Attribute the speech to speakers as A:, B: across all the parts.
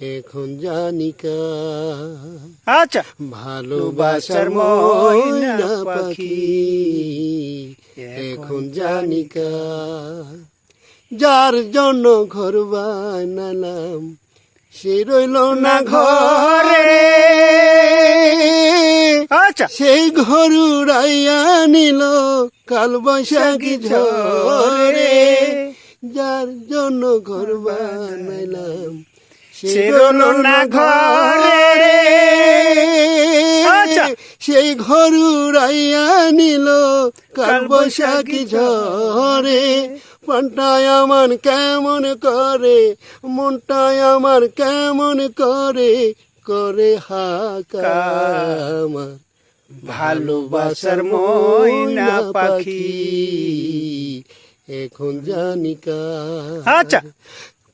A: এখন জানিকা
B: আচ্ছা।
A: ভালোবাসার ময়না পাখি। এখন জানিকা যার জন্য ঘর বানালাম সে রইল না ঘরে।
B: আচ্ছা।
A: সেই ঘর উড়াইয়া নিল কাল বৈশাখী ঝরে যার জন্য ঘর বানাইলাম
B: না ঘরে। আচ্ছা।
A: সেই ঘর উড়াইয়া নিল কাল বৈশাখী ঝরে পান্টায় আমার কেমন করে? মনটায় আমার কেমন করে? করে হাকা আমার
B: ভালোবাসার ময়না পাখি।
A: এখন জানিকা
B: আচ্ছা।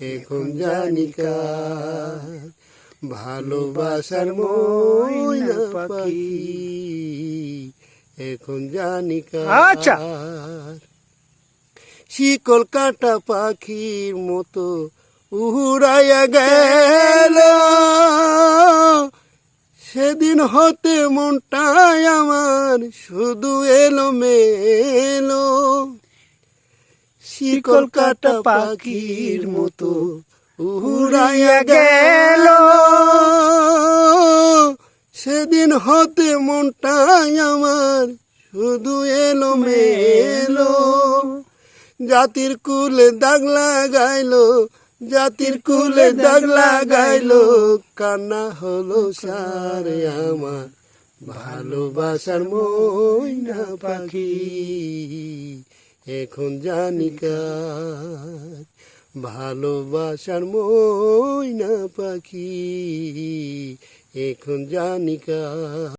A: এখন জানিকা ভালোবাসার ময়না পাখি। এখন জানিকা।
B: আচ্ছা।
A: শিকল কাটা পাখির মতো উড়াইয়া গেল। সেদিন হতে মনটাই আমার শুধু এলো মেলো শিকল কাটা পাখির মতো উড়াইয়া গেল। সেদিন হতে মনটাই আমার শুধু এলো মেলো জাতির কুলে দাগ লাগাইলো, জাতির কুলে দাগ লাগাইলো, কান্না হলো সারে আমার। ভালোবাসার ময়না পাখি। এখন জানিকার ভালোবাসার ময়না পাখি। এখন জানিকা